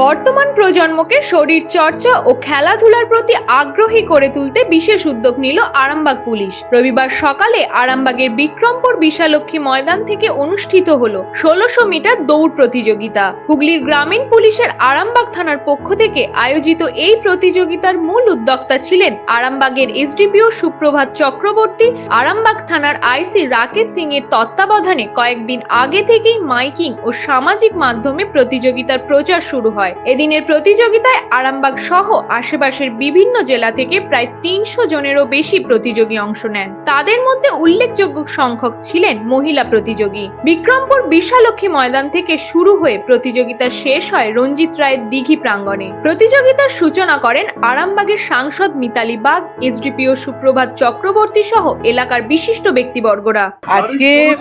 বর্তমান প্রজন্মকে শরীর চর্চা ও খেলাধুলার প্রতি আগ্রহী করে তুলতে বিশেষ উদ্যোগ নিল আরামবাগ পুলিশ। রবিবার সকালে আরামবাগের বিক্রমপুর বিশালক্ষী ময়দান থেকে অনুষ্ঠিত হলো ষোলোশো মিটার দৌড় প্রতিযোগিতা। হুগলির গ্রামীণ পুলিশের আরামবাগ থানার পক্ষ থেকে আয়োজিত এই প্রতিযোগিতার মূল উদ্যোক্তা ছিলেন আরামবাগের এসডিপিও সুপ্রভাত চক্রবর্তী। আরামবাগ থানার আইসি রাকেশ সিং এর তত্ত্বাবধানে কয়েকদিন আগে থেকেই মাইকিং ও সামাজিক মাধ্যমে প্রতিযোগিতার প্রচার শুরু হয়। এদিনের প্রতিযোগিতায় আরামবাগ সহ আশেপাশের বিভিন্ন জেলা থেকে প্রায় তিনশো জনেরও বেশি প্রতিযোগী অংশ নেন। তাদের মধ্যে উল্লেখযোগ্য সংখ্যক ছিলেন মহিলা প্রতিযোগী। বিক্রমপুর বিশালক্ষী ময়দান থেকে শুরু হয়ে প্রতিযোগিতা শেষ হয় রঞ্জিত রায়ের দিঘি প্রাঙ্গণে। প্রতিযোগিতার সূচনা করেন আরামবাগের সাংসদ মিতালি বাগ এসডিপিও সুপ্রভাত চক্রবর্তী সহ এলাকার বিশিষ্ট ব্যক্তিবর্গরা। আজকে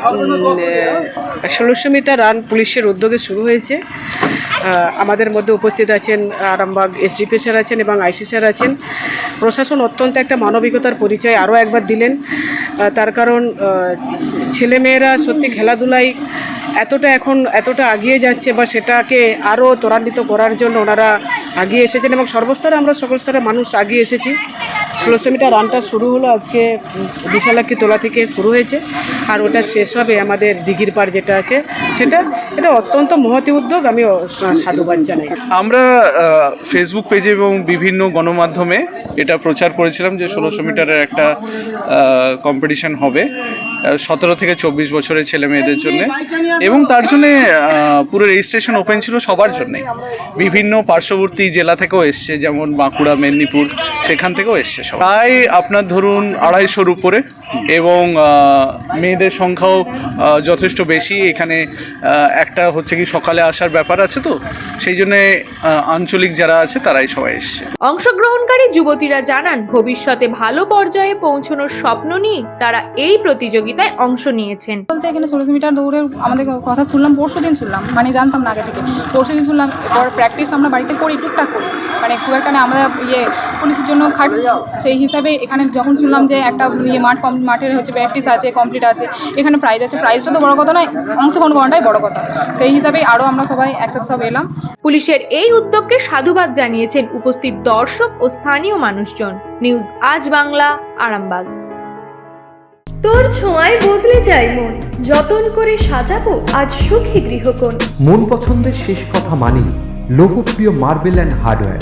ষোলোশো মিটার রান পুলিশের উদ্যোগে শুরু হয়েছে। আহ, আমাদের মধ্যে উপস্থিত আছেন আরামবাগ এসডিপি স্যার আছেন এবং আইসি স্যার আছেন। প্রশাসন অত্যন্ত একটা মানবিকতার পরিচয় আরও একবার দিলেন। তার কারণ ছেলেমেয়েরা সত্যি খেলাধুলায় এতটা এখন এতটা এগিয়ে যাচ্ছে বা সেটাকে আরও ত্বরান্বিত করার জন্য ওনারা এগিয়ে এসেছেন এবং সর্বস্তরে আমরা সকল স্তরে মানুষ এগিয়ে এসেছি। ষোলোশো মিটার রানটা শুরু হলো, আজকে বিশালাক্ষী তোলা থেকে শুরু হয়েছে আর ওটা শেষ হবে আমাদের দিঘির পাড় যেটা আছে, সেটা এটা অত্যন্ত মহতি উদ্যোগ আমি সাধুবাদ জানাই। আমরা ফেসবুক পেজে এবং বিভিন্ন গণমাধ্যমে এটা প্রচার করেছিলাম যে ষোলোশো মিটারের একটা কম্পিটিশন হবে সতেরো থেকে চব্বিশ বছরের ছেলে মেয়েদের জন্য। এবং তার জন্য পুরো রেজিস্ট্রেশন ওপেন ছিল সবার জন্যে। বিভিন্ন পার্শ্ববর্তী জেলা থেকেও এসছে, যেমন বাঁকুড়া, মেদিনীপুর সেখান থেকেও এসছে সব প্রায় আপনার ধরুন আড়াইশোর উপরে এবং মেয়েদের সংখ্যাও যথেষ্ট বেশি। এখানে একটা হচ্ছে কি সকালে আসার ব্যাপার আছে তো সেই জন্যে আঞ্চলিক যারা আছে তারাই সবাই এসছে। অংশগ্রহণকারী যুবতীরা জানান ভবিষ্যতে ভালো পর্যায়ে পৌঁছানোর স্বপ্ন নিয়ে তারা এই প্রতিযোগিতায় অংশ নিয়েছেন। বলতে এখানে ষোলোশো মিটার দৌড়ে আমাদের কথা শুনলাম পরশু দিন শুনলাম মানে জানতাম না আগে থেকে। পরশু দিন শুনলাম এরপর প্র্যাকটিস আমরা বাড়িতে করি টুকটাক করি। মানে খুব একটা আমরা ইয়ে পুলিশের জন্য খাটছি। সেই হিসাবে এখানে যখন শুনলাম যে একটা ইয়ে মাঠ কম মাঠের হচ্ছে প্র্যাকটিস আছে কমপ্লিট আছে এখানে প্রাইজ আছে। প্রাইজটা তো বড় কথা নয় অংশগ্রহণ করাটাই বড় কথা। সেই হিসাবে আরও আমরা সবাই একসাথে সব এলাম। পুলিশের এই উদ্যোগকে সাধুবাদ জানিয়েছেন উপস্থিত দর্শক ও স্থানীয় মানুষজন। নিউজ আজ বাংলা আরামবাগ। তোর ছোঁয়ায় বদলে যায় মন। যতন করে সাজাবো আজ সুখী গৃহকোণ। মন পছন্দের শেষ কথা মানি। লোকপ্রিয় মার্বেল অ্যান্ড হার্ডওয়্যার